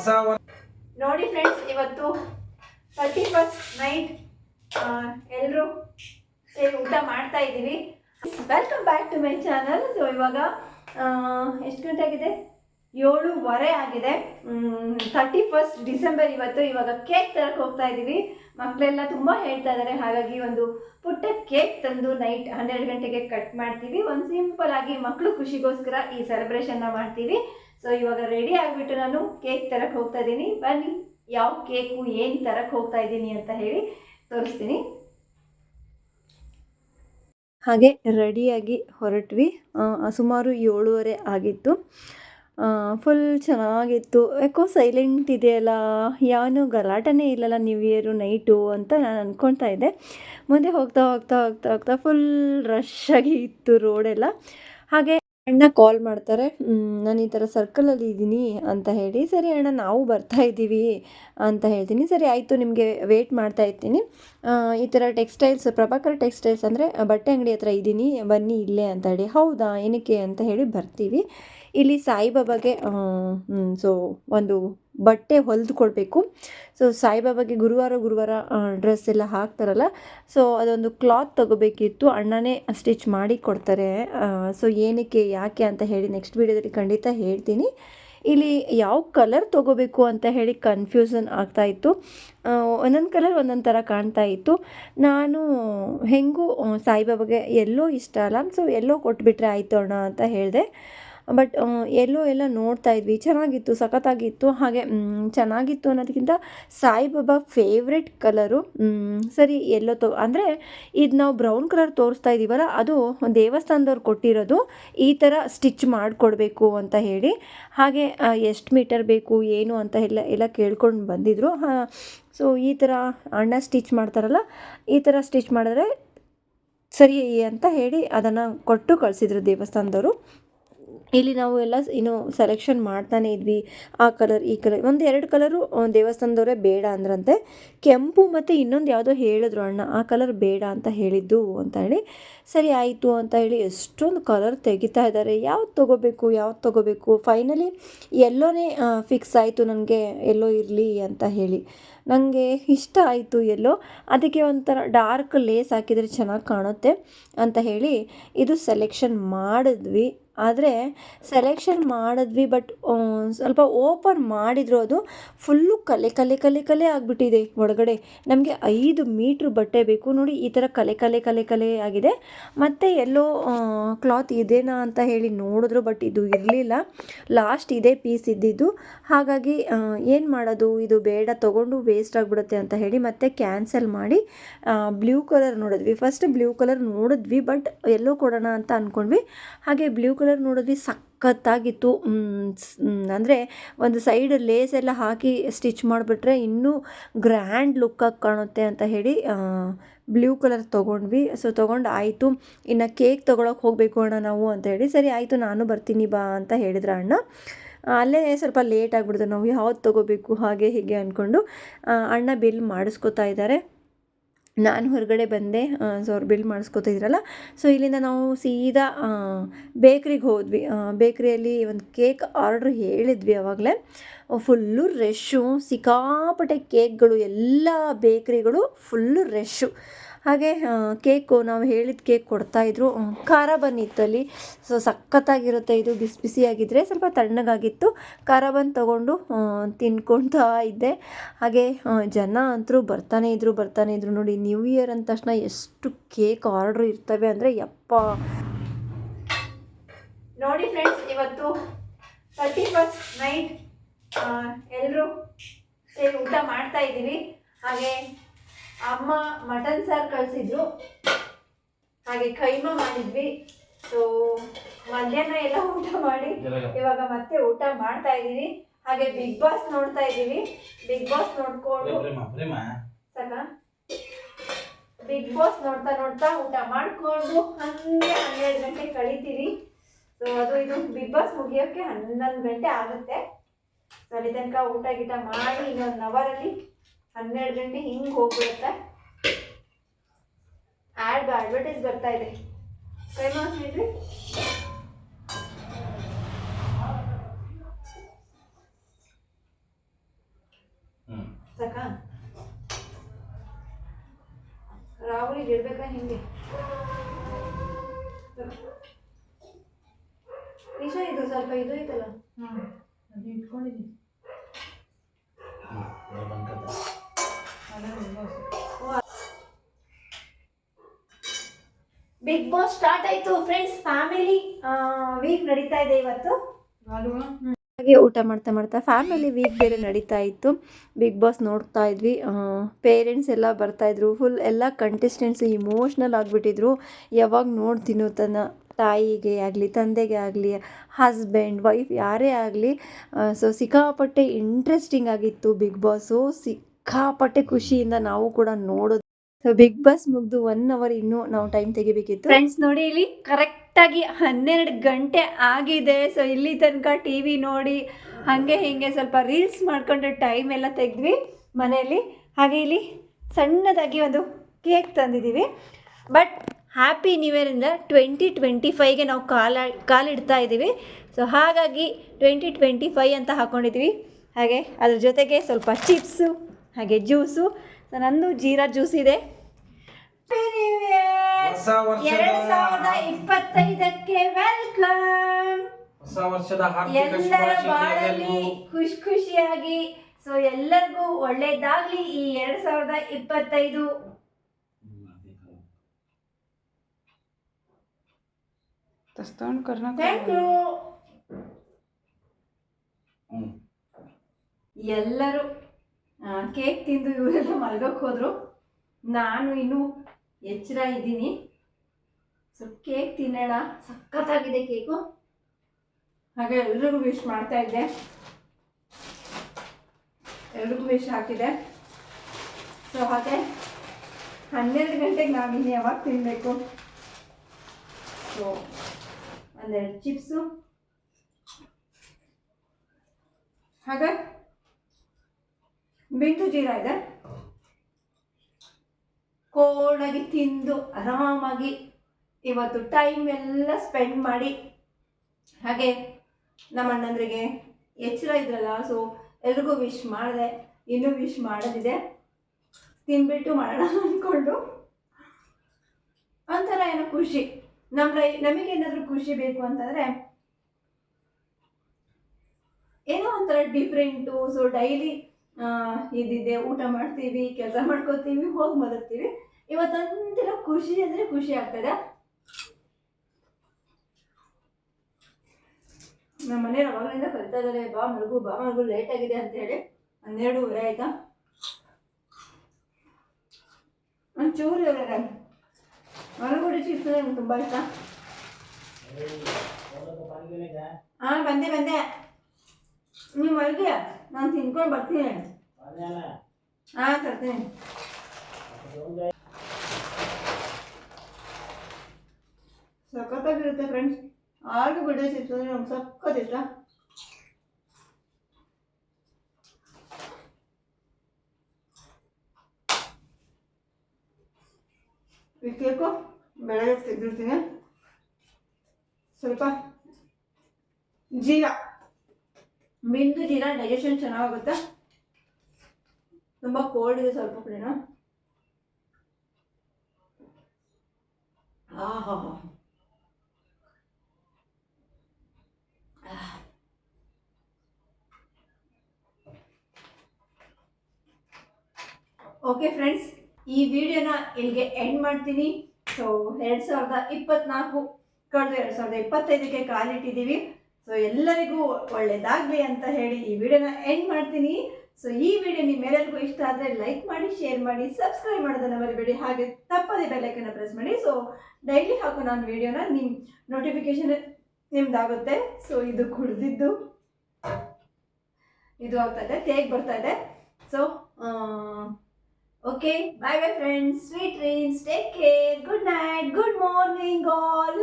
ಹೊಸ ನೋಡಿ ಫ್ರೆಂಡ್ಸ್ ಇವತ್ತು ತರ್ಟಿ ಫಸ್ಟ್ ನೈಟ್ ಎಲ್ಲರೂ ಸೇರಿ ಊಟ ಮಾಡ್ತಾ ಇದ್ದೀವಿ. Welcome back to my channel so ಇವಾಗ ಎಷ್ಟು ಗಂಟೆ ಆಗಿದೆ ಏಳುವರೆ ಆಗಿದೆ. ತರ್ಟಿ ಫಸ್ಟ್ ಡಿಸೆಂಬರ್ ಇವತ್ತು ಇವಾಗ ಕೇಕ್ ತರಕ್ಕೆ ಹೋಗ್ತಾ ಇದ್ದೀವಿ. ಮಕ್ಕಳೆಲ್ಲ ತುಂಬ ಹೇಳ್ತಾ ಇದ್ದಾರೆ. ಹಾಗಾಗಿ ಒಂದು ಪುಟ್ಟ ಕೇಕ್ ತಂದು ನೈಟ್ ಹನ್ನೆರಡು ಗಂಟೆಗೆ ಕಟ್ ಮಾಡ್ತೀವಿ. ಒಂದು ಸಿಂಪಲ್ ಆಗಿ ಮಕ್ಕಳು ಖುಷಿಗೋಸ್ಕರ ಈ ಸೆಲೆಬ್ರೇಷನ್ನ ಮಾಡ್ತೀವಿ. ಸೊ ಇವಾಗ ರೆಡಿ ಆಗಿಬಿಟ್ಟು ನಾನು ಕೇಕ್ ತರಕ್ಕೆ ಹೋಗ್ತಾ ಇದ್ದೀನಿ. ಬನ್ನಿ, ಯಾವ ಕೇಕು ಏನು ತರಕ್ಕೆ ಹೋಗ್ತಾ ಇದ್ದೀನಿ ಅಂತ ಹೇಳಿ ತೋರಿಸ್ತೀನಿ. ಹಾಗೆ ರೆಡಿಯಾಗಿ ಹೊರಟ್ವಿ. ಸುಮಾರು ಏಳುವರೆ ಆಗಿತ್ತು. ಫುಲ್ ಚೆನ್ನಾಗಿತ್ತು. ಯಾಕೋ ಸೈಲೆಂಟ್ ಇದೆಯಲ್ಲ, ಯಾನು ಗಲಾಟನೇ ಇಲ್ಲಲ್ಲ ನ್ಯೂ ಇಯರು ನೈಟು ಅಂತ ನಾನು ಅಂದ್ಕೊಳ್ತಾ ಇದ್ದೆ. ಮುಂದೆ ಹೋಗ್ತಾ ಹೋಗ್ತಾ ಹೋಗ್ತಾ ಹೋಗ್ತಾ ಫುಲ್ ರಶ್ ಆಗಿ ಇತ್ತು ರೋಡೆಲ್ಲ ಹಾಗೆ ಅಣ್ಣ ಕಾಲ್ ಮಾಡ್ತಾರೆ. ನಾನು ಈ ಥರ ಸರ್ಕಲಲ್ಲಿ ಇದ್ದೀನಿ ಅಂತ ಹೇಳಿ, ಸರಿ ಅಣ್ಣ, ನಾವು ಬರ್ತಾ ಇದ್ದೀವಿ ಅಂತ ಹೇಳ್ತೀನಿ. ಸರಿ, ಆಯಿತು, ನಿಮಗೆ ವೆಯ್ಟ್ ಮಾಡ್ತಾ ಇರ್ತೀನಿ. ಈ ಥರ ಟೆಕ್ಸ್ಟೈಲ್ಸ್ ಪ್ರಭಾಕರ್ ಟೆಕ್ಸ್ಟೈಲ್ಸ್ ಅಂದರೆ ಬಟ್ಟೆ ಅಂಗಡಿ ಹತ್ರ ಇದ್ದೀನಿ, ಬನ್ನಿ ಇಲ್ಲೇ ಅಂತ ಹೇಳಿ, ಹೌದಾ, ಏನಕ್ಕೆ? ಅಂತ ಹೇಳಿ ಬರ್ತೀವಿ. ಇಲ್ಲಿ ಸಾಯಿಬಾಬಾಗೆ ಸೊ ಒಂದು ಬಟ್ಟೆ ಹೊಲಿದು ಕೊಡಬೇಕು. ಸೊ ಸಾಯಿಬಾಬಾಗೆ ಗುರುವಾರ ಗುರುವಾರ ಡ್ರೆಸ್ ಎಲ್ಲ ಹಾಕ್ತಾರಲ್ಲ. ಸೊ ಅದೊಂದು ಕ್ಲಾತ್ ತೊಗೋಬೇಕಿತ್ತು. ಅಣ್ಣನೇ ಸ್ಟಿಚ್ ಮಾಡಿ ಕೊಡ್ತಾರೆ. ಸೊ ಏನಕ್ಕೆ, ಯಾಕೆ ಅಂತ ಹೇಳಿ ನೆಕ್ಸ್ಟ್ ವೀಡಿಯೋದಲ್ಲಿ ಖಂಡಿತ ಹೇಳ್ತೀನಿ. ಇಲ್ಲಿ ಯಾವ ಕಲರ್ ತೊಗೋಬೇಕು ಅಂತ ಹೇಳಿ ಕನ್ಫ್ಯೂಸನ್ ಆಗ್ತಾ ಇತ್ತು. ಒಂದೊಂದು ಕಲರ್ ಒಂದೊಂದು ಥರ ಕಾಣ್ತಾ ಇತ್ತು. ನಾನು, ಹೆಂಗೂ ಸಾಯಿಬಾಬಾಗೆ ಎಲ್ಲೋ ಇಷ್ಟ ಅಲ್ಲ. ಸೊ ಎಲ್ಲೋ ಕೊಟ್ಬಿಟ್ರೆ ಆಯಿತು ಅಣ್ಣ ಅಂತ ಹೇಳಿದೆ. ಬಟ್ ಎಲ್ಲೋ ಎಲ್ಲ ನೋಡ್ತಾ ಇದ್ವಿ. ಚೆನ್ನಾಗಿತ್ತು, ಸಖತ್ತಾಗಿತ್ತು. ಹಾಗೆ ಚೆನ್ನಾಗಿತ್ತು ಅನ್ನೋದಕ್ಕಿಂತ ಸಾಯಿಬಾಬಾ ಫೇವ್ರೆಟ್ ಕಲರು ಸರಿ, ಎಲ್ಲೋ ತೊ, ಅಂದರೆ ಇದು ನಾವು ಬ್ರೌನ್ ಕಲರ್ ತೋರಿಸ್ತಾ ಇದ್ದೀವಲ್ಲ ಅದು ದೇವಸ್ಥಾನದವ್ರು ಕೊಟ್ಟಿರೋದು. ಈ ಥರ ಸ್ಟಿಚ್ ಮಾಡಿಕೊಡ್ಬೇಕು ಅಂತ ಹೇಳಿ. ಹಾಗೆ ಎಷ್ಟು ಮೀಟರ್ ಬೇಕು, ಏನು ಅಂತ ಎಲ್ಲ ಎಲ್ಲ ಕೇಳ್ಕೊಂಡು ಬಂದಿದ್ದರು ಸೊ ಈ ಥರ ಅಣ್ಣ ಸ್ಟಿಚ್ ಮಾಡ್ತಾರಲ್ಲ, ಈ ಥರ ಸ್ಟಿಚ್ ಮಾಡಿದ್ರೆ ಸರಿ ಅಂತ ಹೇಳಿ ಅದನ್ನು ಕೊಟ್ಟು ಕಳಿಸಿದ್ರು ದೇವಸ್ಥಾನದವರು. ಇಲ್ಲಿ ನಾವು ಎಲ್ಲ ಏನು ಇನ್ನು ಸೆಲೆಕ್ಷನ್ ಮಾಡ್ತಾನೆ ಇದ್ವಿ. ಆ ಕಲರ್ ಈ ಕಲರ್ ಒಂದು ಎರಡು ಕಲರು ದೇವಸ್ಥಾನದವರೇ ಬೇಡ ಅಂದ್ರಂತೆ. ಕೆಂಪು ಮತ್ತು ಇನ್ನೊಂದು ಯಾವುದೋ ಹೇಳಿದ್ರು ಅಣ್ಣ. ಆ ಕಲರ್ ಬೇಡ ಅಂತ ಹೇಳಿದ್ದು ಅಂತ ಹೇಳಿ, ಸರಿ ಆಯಿತು ಅಂತ ಹೇಳಿ ಎಷ್ಟೊಂದು ಕಲರ್ ತೆಗಿತಾ ಇದ್ದಾರೆ ಯಾವ್ದು ತೊಗೋಬೇಕು ಯಾವ್ದು ತೊಗೋಬೇಕು? ಫೈನಲಿ ಎಲ್ಲೋನೇ ಫಿಕ್ಸ್ ಆಯಿತು ನನಗೆ. ಎಲ್ಲೋ ಇರಲಿ ಅಂತ ಹೇಳಿ. ನನಗೆ ಇಷ್ಟ ಆಯಿತು ಎಲ್ಲೋ. ಅದಕ್ಕೆ ಒಂಥರ ಡಾರ್ಕ್ ಲೇಸ್ ಹಾಕಿದರೆ ಚೆನ್ನಾಗಿ ಕಾಣುತ್ತೆ ಅಂತ ಹೇಳಿ ಇದು ಸೆಲೆಕ್ಷನ್ ಮಾಡಿದ್ವಿ. ಆದರೆ ಸೆಲೆಕ್ಷನ್ ಮಾಡಿದ್ವಿ ಬಟ್ ಸ್ವಲ್ಪ ಓಪನ್ ಮಾಡಿದ್ರು ಅದು ಫುಲ್ಲು ಕಲೆ ಕಲೆ ಕಲೆ ಕಲೆ ಆಗಿಬಿಟ್ಟಿದೆ ಒಳಗಡೆ. ನಮಗೆ ಐದು ಮೀಟ್ರ್ ಬಟ್ಟೆ ಬೇಕು ನೋಡಿ, ಈ ಥರ ಕಲೆ ಕಲೆ ಕಲೆ ಕಲೆ ಆಗಿದೆ. ಮತ್ತು ಎಲ್ಲೋ ಕ್ಲಾತ್ ಇದೇನಾ ಅಂತ ಹೇಳಿ ನೋಡಿದ್ರು ಬಟ್ ಇದು ಇರಲಿಲ್ಲ. ಲಾಸ್ಟ್ ಇದೇ ಪೀಸ್ ಇದ್ದಿದ್ದು. ಹಾಗಾಗಿ ಏನು ಮಾಡೋದು? ಇದು ಬೇಡ, ತೊಗೊಂಡು ವೇಸ್ಟ್ ಆಗಿಬಿಡುತ್ತೆ ಅಂತ ಹೇಳಿ ಮತ್ತೆ ಕ್ಯಾನ್ಸಲ್ ಮಾಡಿ ಬ್ಲೂ ಕಲರ್ ನೋಡಿದ್ವಿ. ಫಸ್ಟ್ ಬ್ಲೂ ಕಲರ್ ನೋಡಿದ್ವಿ ಬಟ್ ಎಲ್ಲೋ ಕೊಡೋಣ ಅಂತ ಅಂದ್ಕೊಂಡ್ವಿ ಹಾಗೆ ಬ್ಲೂ ಕಲರ್ ನೋಡಿದ್ವಿ ಸಖತ್ತಾಗಿತ್ತು. ಅಂದರೆ ಒಂದು ಸೈಡ್ ಲೇಸ್ ಎಲ್ಲ ಹಾಕಿ ಸ್ಟಿಚ್ ಮಾಡಿಬಿಟ್ರೆ ಇನ್ನೂ ಗ್ರ್ಯಾಂಡ್ ಲುಕ್ಕಾಗಿ ಕಾಣುತ್ತೆ ಅಂತ ಹೇಳಿ ಬ್ಲೂ ಕಲರ್ ತೊಗೊಂಡ್ವಿ. ಸೊ, ತೊಗೊಂಡು ಆಯಿತು. ಇನ್ನು ಕೇಕ್ ತೊಗೊಳಕ್ಕೆ ಹೋಗಬೇಕು ಅಣ್ಣ ನಾವು ಅಂತ ಹೇಳಿ, ಸರಿ ಆಯಿತು, ನಾನು ಬರ್ತೀನಿ ಬಾ ಅಂತ ಹೇಳಿದ್ರ ಅಣ್ಣ. ಅಲ್ಲೇ ಸ್ವಲ್ಪ ಲೇಟ್ ಆಗಿಬಿಡ್ತು, ನಾವು ಯಾವ್ದು ತೊಗೋಬೇಕು, ಹಾಗೆ ಹೀಗೆ ಅಂದ್ಕೊಂಡು ಅಣ್ಣ ಬಿಲ್ ಮಾಡಿಸ್ಕೊತಾ ಇದ್ದಾರೆ. ನಾನು ಹೊರಗಡೆ ಬಂದೆ ಸೊ ಅವ್ರು ಬಿಲ್ ಮಾಡಿಸ್ಕೊತಿದ್ರಲ್ಲ. ಸೊ ಇಲ್ಲಿಂದ ನಾವು ಸೀದಾ ಬೇಕ್ರಿಗೆ ಹೋದ್ವಿ. ಬೇಕ್ರಿಯಲ್ಲಿ ಒಂದು ಕೇಕ್ ಆರ್ಡ್ರ್ ಹೇಳಿದ್ವಿ ಆವಾಗಲೇ ಫುಲ್ಲು ರೆಶ್ಶು, ಸಿಕ್ಕಾಪಟ್ಟೆ ಕೇಕ್ಗಳು, ಎಲ್ಲ ಬೇಕ್ರಿಗಳು ಫುಲ್ಲು ರೆಶ್ಶು. ಹಾಗೆ ಕೇಕು, ನಾವು ಹೇಳಿದ ಕೇಕ್ ಕೊಡ್ತಾಯಿದ್ರು ಖಾರ ಬಂದಿತ್ತು ಅಲ್ಲಿ ಸೊ ಸಖತ್ತಾಗಿರುತ್ತೆ ಇದು. ಬಿಸಿ ಬಿಸಿಯಾಗಿದ್ದರೆ ಸ್ವಲ್ಪ ತಣ್ಣಗಾಗಿತ್ತು. ಖಾರ ಬಂದು ತೊಗೊಂಡು ತಿನ್ಕೊಳ್ತಾ ಇದ್ದೆ. ಹಾಗೆ ಜನ ಅಂತರೂ ಬರ್ತಾನೆ ಇದ್ರು ಬರ್ತಾನೆ ಇದ್ರು. ನೋಡಿ ನ್ಯೂ ಇಯರ್ ಅಂದ ತಕ್ಷಣ ಎಷ್ಟು ಕೇಕ್ ಆರ್ಡ್ರ್ ಇರ್ತವೆ ಅಂದರೆ ಯಪ್ಪ. ನೋಡಿ ಫ್ರೆಂಡ್ಸ್, ಇವತ್ತು ತರ್ಟಿ ಫಸ್ಟ್ ನೈಟ್ ಎಲ್ಲರೂ ಸೇರಿ ಊಟ ಮಾಡ್ತಾ ಇದ್ದೀವಿ. ಹಾಗೆ ಅಮ್ಮ ಮಟನ್ ಸಾರು ಕಳಿಸಿದ್ರು. ಹಾಗೆ ಕೈಮಾ ಮಾಡಿದ್ವಿ. ಸೊ ಮಧ್ಯಾಹ್ನ ಎಲ್ಲ ಊಟ ಮಾಡಿ ಇವಾಗ. ಮತ್ತೆ ಊಟ ಮಾಡ್ತಾ ಇದ್ದೀವಿ ಹಾಗೆ ಬಿಗ್ ಬಾಸ್ ನೋಡ್ತಾ ಇದ್ದೀವಿ. ಬಿಗ್ ಬಾಸ್ ನೋಡ್ಕೊಂಡು ಸಾಕ ಬಿಗ್ ಬಾಸ್ ನೋಡ್ತಾ ನೋಡ್ತಾ ಊಟ ಮಾಡ್ಕೊಂಡು ಹಂಗೆ ಹನ್ನೆರಡು ಗಂಟೆ ಕಳಿತೀವಿ ಸೊ ಅದು ಇದು ಬಿಗ್ ಬಾಸ್ ಮುಗಿಯೋಕ್ಕೆ ಹನ್ನೊಂದು ಗಂಟೆ ಆಗುತ್ತೆ. ಸೊ ಅಲ್ಲಿ ತನಕ ಊಟ ಗೀಟ ಮಾಡಿ ಇನ್ನೊಂದು ಅವರಲ್ಲಿ ಹನ್ನೆರಡು ಗಂಟೆ ಹಿಂಗೆ ಹೋಗ್ಬಿಡುತ್ತೆ. ಆ್ಯಡ್ ಅಡ್ವರ್ಟೈಸ್ ಬರ್ತಾ ಇದೆ. ಕೈ ಮಾಡಿದ್ರಿ ಸಾಕ? ರಾಹುಲಿಗೆ ಇಡ್ಬೇಕಾ ಹಿಂಗೆ? ನಿಶಾ ಇದು ಸ್ವಲ್ಪ ಇದು ಐತಲ್ಲ? ಅದು ಇಟ್ಕೊಂಡಿದ್ದೀನಿ. ಬಿಗ್ ಬಾಸ್ ಸ್ಟಾರ್ಟ್ ಆಯ್ತು ಫ್ರೆಂಡ್ಸ್ ಫ್ಯಾಮಿಲಿ ವೀಕ್ ನಡೀತಾ ಇದೆ ಇವತ್ತು. ಹಾಗೆ ಊಟ ಮಾಡ್ತಾ ಮಾಡ್ತಾ ಫ್ಯಾಮಿಲಿ ವೀಕ್ ಬೇರೆ ನಡೀತಾ ಇತ್ತು. ಬಿಗ್ ಬಾಸ್ ನೋಡ್ತಾ ಇದ್ವಿ. ಪೇರೆಂಟ್ಸ್ ಎಲ್ಲ ಬರ್ತಾಯಿದ್ರು ಫುಲ್ ಎಲ್ಲ ಕಂಟೆಸ್ಟೆಂಟ್ಸು ಇಮೋಷ್ನಲ್ ಆಗಿಬಿಟ್ಟಿದ್ರು. ಯಾವಾಗ ನೋಡ್ತೀನೋ ತನ್ನ ತಾಯಿಗೆ ಆಗಲಿ ತಂದೆಗೆ ಆಗಲಿ ಹಸ್ಬೆಂಡ್ ವೈಫ್ ಯಾರೇ ಆಗಲಿ. ಸೊ ಸಿಕ್ಕಾಪಟ್ಟೆ ಇಂಟ್ರೆಸ್ಟಿಂಗ್ ಆಗಿತ್ತು ಬಿಗ್ ಬಾಸು ಸಿಕ್ಕಾಪಟ್ಟೆ ಖುಷಿಯಿಂದ ನಾವು ಕೂಡ ನೋಡೋದು. ಸೊ ಬಿಗ್ ಬಾಸ್ ಮುಗ್ದು ಒನ್ ಅವರ್ ಇನ್ನೂ ನಾವು ಟೈಮ್ ತೆಗಿಬೇಕಿತ್ತು. ಫ್ರೆಂಡ್ಸ್ ನೋಡಿ ಇಲ್ಲಿ ಕರೆಕ್ಟಾಗಿ ಹನ್ನೆರಡು ಗಂಟೆ ಆಗಿದೆ. ಸೊ ಇಲ್ಲಿ ತನಕ ಟಿ ವಿ ನೋಡಿ, ಹಾಗೆ ಹೀಗೆ ಸ್ವಲ್ಪ ರೀಲ್ಸ್ ಮಾಡ್ಕೊಂಡು ಟೈಮ್ ಎಲ್ಲ ತೆಗೆದ್ವಿ ಮನೆಯಲ್ಲಿ. ಹಾಗೆ ಇಲ್ಲಿ ಸಣ್ಣದಾಗಿ ಒಂದು ಕೇಕ್ ತಂದಿದ್ದೀವಿ. ಬಟ್ ಹ್ಯಾಪಿ ನ್ಯೂ ಇಯರಿಂದ ಟ್ವೆಂಟಿ ಟ್ವೆಂಟಿ ಫೈವ್ಗೆ ನಾವು ಕಾಲ, ಕಾಲಿಡ್ತಾ ಇದ್ದೀವಿ. ಸೊ ಹಾಗಾಗಿ ಟ್ವೆಂಟಿ ಟ್ವೆಂಟಿ ಫೈ ಅಂತ ಹಾಕ್ಕೊಂಡಿದ್ದೀವಿ ಹಾಗೆ ಅದ್ರ ಜೊತೆಗೆ ಸ್ವಲ್ಪ ಚಿಪ್ಸು ಹಾಗೆ ಜ್ಯೂಸು. ಸೊ ನಂದು ಜೀರಾ ಜ್ಯೂಸ್ ಇದೆ. ಎರಡು ಸಾವಿರದ ಇಪ್ಪತ್ತೈದಕ್ಕೆ ವೆಲ್ಕಮ್. ಹೊಸ ವರ್ಷದ ಎಲ್ಲರ ಬಾಳಲ್ಲಿ ಖುಷಿ ಖುಷಿಯಾಗಿ. ಸೊ ಎಲ್ಲರಿಗೂ ಒಳ್ಳೇದಾಗ್ಲಿ ಈ ಎರಡ್ ಸಾವಿರದ ಇಪ್ಪತ್ತೈದು. ತಸ್ತಾನ್ ಥ್ಯಾಂಕ್ ಯು ಎಲ್ಲರೂ ಕೇಕ್ ತಿಂದು ಇವರೆಲ್ಲ ಮಲ್ಗೋಕೆ ಹೋದ್ರು. ನಾನು ಇನ್ನೂ ಎಚ್ಚರ ಇದ್ದೀನಿ. ಸೊ ಕೇಕ್ ತಿನ್ನೋಣ. ಸಖತ್ತಾಗಿದೆ ಕೇಕು ಹಾಗೆ ಎಲ್ರಿಗೂ ವಿಶ್ ಮಾಡ್ತಾ ಇದ್ದೆ. ಎಲ್ರಿಗೂ ವಿಶ್ ಹಾಕಿದೆ. ಸೊ ಹಾಗೆ ಹನ್ನೆರಡು ಗಂಟೆಗೆ ನಾವು ಇನ್ನು ಯಾವಾಗ ತಿನ್ನಬೇಕು ಸೊ ಒಂದೆರಡು ಚಿಪ್ಸು ಹಾಗೆ ಬಿಂದು ಜೀರಾ ಇದೆ. ಕೋಲ್ಡಾಗಿ ತಿಂದು ಆರಾಮಾಗಿ ಇವತ್ತು ಟೈಮ್ ಎಲ್ಲ ಸ್ಪೆಂಡ್ ಮಾಡಿ. ಹಾಗೆ ನಮ್ಮ ಅಣ್ಣಂದ್ರಿಗೆ ಎಚ್ಚರ ಇದ್ರಲ್ಲ ಸೊ ಎಲ್ರಿಗೂ ವಿಶ್ ಮಾಡಿದೆ. ಇನ್ನೂ ವಿಶ್ ಮಾಡೋದಿದೆ. ತಿನ್ಬಿಟ್ಟು ಮಾಡೋಣ ಅಂದ್ಕೊಂಡು ಒಂಥರ ಏನೋ ಖುಷಿ. ನಮ್ಮ ಲೈ ನಮಗೇನಾದರೂ ಖುಷಿ ಬೇಕು ಅಂತಂದರೆ ಏನೋ ಒಂಥರ ಡಿಫ್ರೆಂಟು ಸೊ ಡೈಲಿ ಇದಿದೆ ಊಟ ಮಾಡ್ತೀವಿ ಕೆಲಸ ಮಾಡ್ಕೋತೀವಿ ಹೋಗಿ ಮಲಗ್ತೀವಿ. ಇವತ್ತೊಂದಿನ ಖುಷಿ ಅಂದರೆ ಖುಷಿ ಆಗ್ತದೆ. ನಮ್ಮ ಮನೆ ಅವಾಗಲಿಂದ ಕರಿತಾ ಇದ್ದಾರೆ ಬಾ ಮಲಗು ಬಾ ಮಲಗು ಲೇಟ್ ಆಗಿದೆ ಅಂತ ಹೇಳಿ. ಹನ್ನೆರಡೂವರೆ ಆಯ್ತಾ? ಒಂಚೂರು ಇವ್ರೆ ಮಲಗುಡಿ ಚಿಪ್ಸ್ ನಂಗೆ ತುಂಬ ಇಷ್ಟ. ಹಾಂ ಬಂದೆ ಬಂದೆ. ನೀವು ಮಲ್ಗಿ ನಾನು ತಿನ್ಕೊಂಡು ಬರ್ತೀನಿ ಹಾಂ ತರ್ತೀನಿ ಸಖತ್ತಾಗಿರುತ್ತೆ ಫ್ರೆಂಡ್ಸ್ ಆಲೂ ಗಡ್ಡೆ ಚಿಪ್ಸ್ ಅಂದರೆ ನಮ್ಗೆ ಸಖತ್ ಇಷ್ಟ ಈ ಕೇಕು ಬೆಳಗ್ಗೆ ತೆಗೆದಿರ್ತೀನಿ ಸ್ವಲ್ಪ ಜೀರಾ ಮಿಂದು ದಿನ ಡೈಜೆಷನ್ ಚೆನ್ನಾಗುತ್ತೆ ತುಂಬ ಕೋಲ್ಡ್ ಇದೆ ಸ್ವಲ್ಪ ಕಡೆನ. ಆಹಾ ಓಕೆ ಫ್ರೆಂಡ್ಸ್ ಈ ವಿಡಿಯೋನ ಇಲ್ಲಿಗೆ ಎಂಡ್ ಮಾಡ್ತೀನಿ. ಸೊ ಎರಡು ಸಾವಿರದ ಇಪ್ಪತ್ನಾಲ್ಕು, ಕಳೆದ ಎರಡು ಸಾವಿರದ ಇಪ್ಪತ್ತೈದಕ್ಕೆ ಕಾಲಿಟ್ಟಿದ್ದೀವಿ. ಸೊ ಎಲ್ಲರಿಗೂ ಒಳ್ಳೆಯದಾಗಲಿ ಅಂತ ಹೇಳಿ ಈ ವಿಡಿಯೋನ ಎಂಡ್ ಮಾಡ್ತೀನಿ. ಸೊ ಈ ವಿಡಿಯೋ ನಿಮ್ಮೆಲ್ಲರಿಗೂ ಇಷ್ಟ ಆದರೆ ಲೈಕ್ ಮಾಡಿ ಶೇರ್ ಮಾಡಿ ಸಬ್ಸ್ಕ್ರೈಬ್ ಮಾಡೋದನ್ನು ಮರಿಬೇಡಿ. ಹಾಗೆ ತಪ್ಪದೆ ಬೆಲ್ಲೈಕನ್ನ ಪ್ರೆಸ್ ಮಾಡಿ. ಸೊ ಡೈಲಿ ಹಾಕೋ ನಾನು ವಿಡಿಯೋನ ನಿಮ್ಮ ನೋಟಿಫಿಕೇಶನ್ ನಿಮ್ದಾಗುತ್ತೆ. ಸೊ ಇದು ಕುಡ್ದಿದ್ದು. ಇದು ಆಗ್ತಾ ಇದೆ. ತೇಗ್ ಬರ್ತಾ ಇದೆ. So okay bye bye friends sweet dreams take care good night good morning all